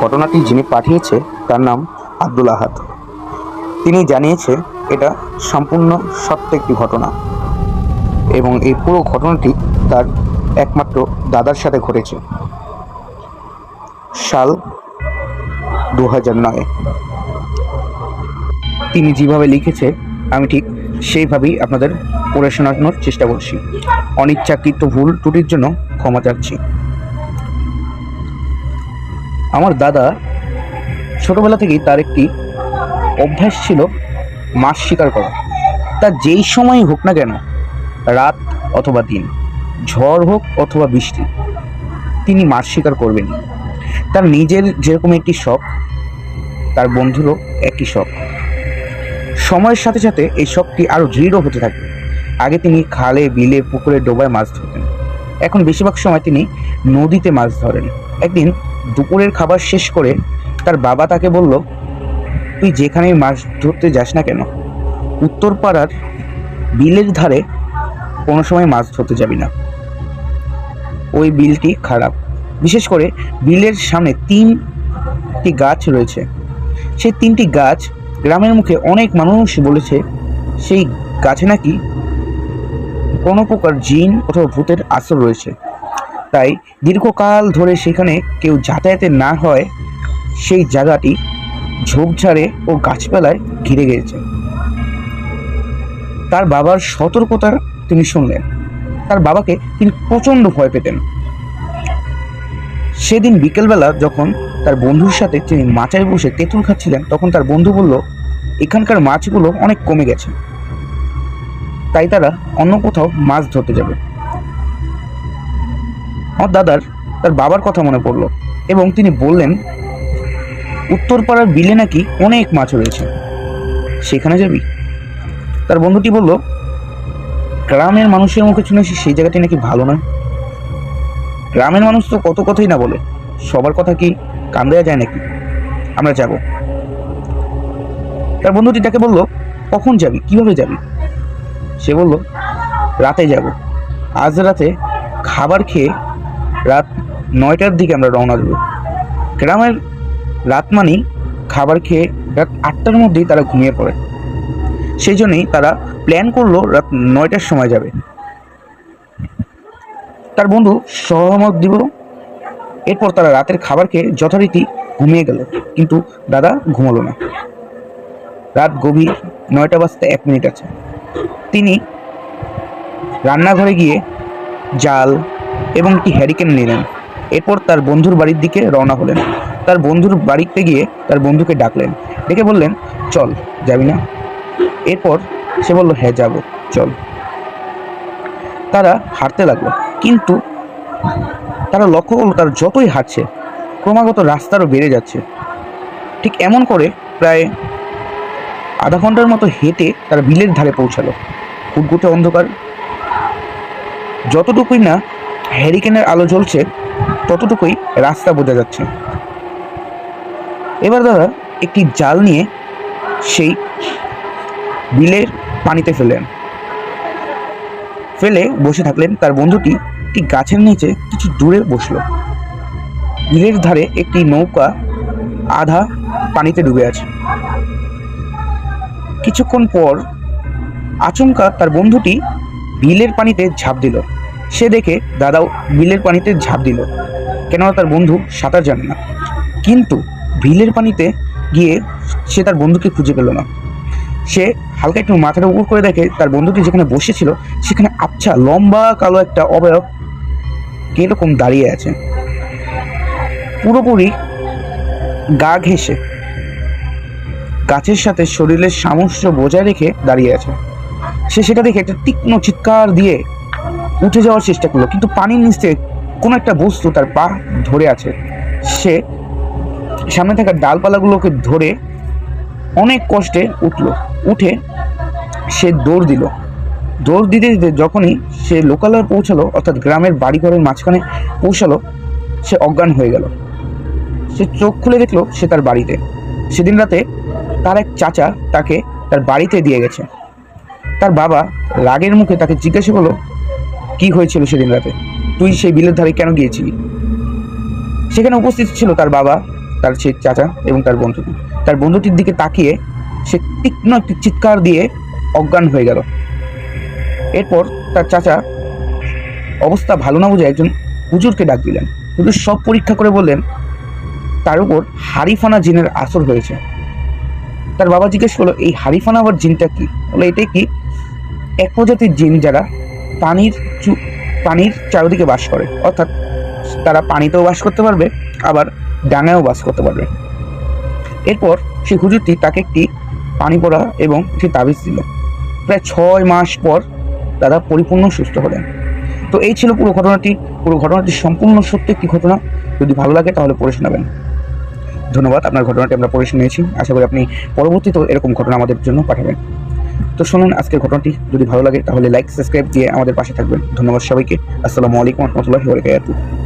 ঘটনাটি যিনি পাঠিয়েছে, তার নাম আব্দুল আহাদ। তিনি জানিয়েছে, এটা সম্পূর্ণ সত্য একটি ঘটনা এবং এই পুরো ঘটনাটি তার একমাত্র দাদার সাথে ঘটেছে। সাল দু নয়। তিনি যেভাবে লিখেছে, আমি ঠিক সেইভাবেই আপনাদের পড়ে শোনানোর চেষ্টা করছি। অনিচ্ছাকৃত ভুল ত্রুটির জন্য ক্ষমা চাচ্ছি। আমার দাদা ছোটবেলা থেকেই তার একটি অভ্যাস ছিল মাছ শিকার করা। তা যেই সময়ই হোক না কেন, রাত অথবা দিন, ঝড় হোক অথবা বৃষ্টি, তিনি মাছ শিকার করবেন। তার নিজের যেরকম একটি শখ, তার বন্ধুরও একটি শখ। সময়ের সাথে সাথে এই শখটি আরও দৃঢ় হতে থাকে। আগে তিনি খালে, বিলে, পুকুরে ডোবায় মাছ ধরতেন। এখন বেশিরভাগ সময় তিনি নদীতে মাছ ধরেন। একদিন দুপুরের খাবার শেষ করে তার বাবা তাকে বলল, তুই যেখানেই মাছ ধরতে যাস না কেন উত্তর পাড়ার বিলের ধারে কোনো সময় মাছ ধরতে যাবি না। ওই বিলটি খারাপ। বিশেষ করে বিলের সামনে তিনটি গাছ রয়েছে। সেই তিনটি গাছ গ্রামের মুখে অনেক মানুষ বলেছে, সেই গাছে নাকি কোনো প্রকার জিন অথবা ভূতের আসর রয়েছে। তাই দীর্ঘকাল ধরে সেখানে কেউ যাতায়াতের না হয়, সেই জায়গাটি ঝোপঝাড়ে ও গাছপালায় ঘিরে গিয়েছে তার বাবার সতর্কতা তিনি শুনলেন। তার বাবাকে তিনি প্রচণ্ড ভয় পেতেন। সেদিন বিকেলবেলা যখন তার বন্ধুর সাথে তিনি মাচায় বসে তেঁতুল খাচ্ছিলেন, তখন তার বন্ধু বলল, এখানকার মাছগুলো অনেক কমে গেছে। তাই তারা অন্য কোথাও মাছ ধরতে যাবে। আমার দাদার তার বাবার কথা মনে পড়ল এবং তিনি বললেন, উত্তরপাড়ার বিলে নাকি অনেক মাছ রয়েছে। সেখানে যাবি? তার বন্ধুটি বলল, গ্রামের মানুষের মুখে শুনেছি সেই জায়গাটি নাকি ভালো নয়। গ্রামের মানুষ তো কত কথাই না বলে, সবার কথা কি কান দেওয়া যায় নাকি? আমরা যাব। তার বন্ধুটি তাকে বলল, কখন যাবি? কীভাবে যাবি? সে বলল, রাতে যাব। আজ রাতে খাবার খেয়ে রাত নয়টার দিকে আমরা রওনা দেবো। গ্রামের রাত মানেই খাবার খেয়ে রাত আটটার মধ্যেই তারা ঘুমিয়ে পড়ে। সেই জন্যেই তারা প্ল্যান করল রাত নয়টার সময় যাবে। তার বন্ধু সহমত দিব। এরপর তারা রাতের খাবার খেয়ে যথারীতি ঘুমিয়ে গেল। কিন্তু দাদা ঘুমালো না। রাত গভীর নয়টা বাজতে এক মিনিট আছে। তিনি রান্নাঘরে গিয়ে জাল এবং একটি হ্যারিকেন নিলেন। এরপর তার বন্ধুর বাড়ির দিকে রওনা হলেন। তার বন্ধুর বাড়িতে গিয়ে তার বন্ধুকে ডাকলেন। ডেকে বললেন, চল, যাবি না? এরপর সে বলল হ্যাঁ যাব, চল। তারা হাঁটতে লাগল। কিন্তু তারা লক্ষ্য করল, তার যতই হাঁটছে, ক্রমাগত রাস্তারও বেড়ে যাচ্ছে। ঠিক এমন করে প্রায় আধা ঘণ্টার মতো হেঁটে তারা বিলের ধারে পৌঁছালো। ফুটগুটে অন্ধকার। যতটুকুই না হ্যারিকেনের আলো জ্বলছে, ততটুকুই রাস্তা বোঝা যাচ্ছে। এবার দাদা একটি জাল নিয়ে সেই বিলের পানিতে ফেলেন ফেলে বসে থাকলেন তার বন্ধুটি, একটি গাছের নিচে কিছু দূরে বসল। বিলের ধারে একটি নৌকা আধা পানিতে ডুবে আছে। কিছুক্ষণ পর আচমকা তার বন্ধুটি বিলের পানিতে ঝাঁপ দিল। সে দেখে দাদাও বিলের পানিতে ঝাঁপ দিল। কেননা তার বন্ধু সাঁতার জানে না। কিন্তু বিলের পানিতে গিয়ে সে তার বন্ধুকে খুঁজে পেল না। সে হালকা একটু মাথাটা উপর করে দেখে তার বন্ধুটি যেখানে বসেছিল, সেখানে আচ্ছা লম্বা, কালো একটা অবয়ব কীরকম দাঁড়িয়ে আছে। পুরোপুরি গা ঘেঁষে। গাছের সাথে শরীরের সামঞ্জস্য বজায় রেখে দাঁড়িয়ে আছে। সে সেটা দেখে একটা তীক্ষ্ণ চিৎকার দিয়ে উঠে যাওয়ার চেষ্টা করল, কিন্তু পানির নিচে কোনো একটা বস্তু তার পা ধরে আছে। সে সামনে থাকা ডালপালাগুলোকে ধরে অনেক কষ্টে উঠল, উঠে সে দৌড় দিল। দৌড় দিতে দিতে যখনই সে লোকালয়ে পৌঁছালো, অর্থাৎ গ্রামের বাড়িঘরের মাঝখানে পৌঁছালো, সে অজ্ঞান হয়ে গেল। সে চোখ খুলে দেখল সে তার বাড়িতে। সেদিন রাতে তার এক চাচা তাকে তার বাড়িতে দিয়ে গেছে। তার বাবা রাগের মুখে তাকে জিজ্ঞাসা করল কি হয়েছিল সেদিন রাতে? তুই সেই বিলের ধারে কেন গিয়েছিলি? সেখানে উপস্থিত ছিল তার বাবা, তার সেই চাচা এবং তার বন্ধুটি তার বন্ধুটির দিকে তাকিয়ে সে তীক্ষ্ণ একটি চিৎকার দিয়ে অজ্ঞান হয়ে গেল। এরপর তার চাচা অবস্থা ভালো না বুঝে একজন হুজুরকে ডাক দিলেন। হুজুর সব পরীক্ষা করে বললেন, তার উপর হারিফানা জিনের আসর হয়েছে। তার বাবা জিজ্ঞেস করল, এই হারিফানা আবার জিনটা কি? বলে এটাই কি? এক প্রজাতির জিন যারা পানির পানির চারিদিকে বাস করে। অর্থাৎ তারা পানিতেও বাস করতে পারবে, আবার ডাঙায়ও বাস করতে পারবে। এরপর সে হুজুরটি তাকে একটি পানি পড়া এবং একটি তাবিজ দিল। প্রায় ছয় মাস পর তারা পরিপূর্ণ সুস্থ হলেন। তো এই ছিল পুরো ঘটনাটি। পুরো ঘটনাটি সম্পূর্ণ সত্যি একটি ঘটনা। যদি ভালো লাগে তাহলে পড়ে শোনাবেন। ধন্যবাদ, আপনার ঘটনাটি আমরা পড়ে শুনেছি। আশা করি আপনি পরবর্তীতেও এরকম ঘটনা আমাদের জন্য পাঠাবেন। তো শুনুন, আজকের ঘটনাটি যদি ভালো লাগে, তাহলে লাইক সাবস্ক্রাইব দিয়ে আমাদের পাশে থাকবেন। ধন্যবাদ সবাইকে। আসসালামু আলাইকুম রহমতুল্লাহ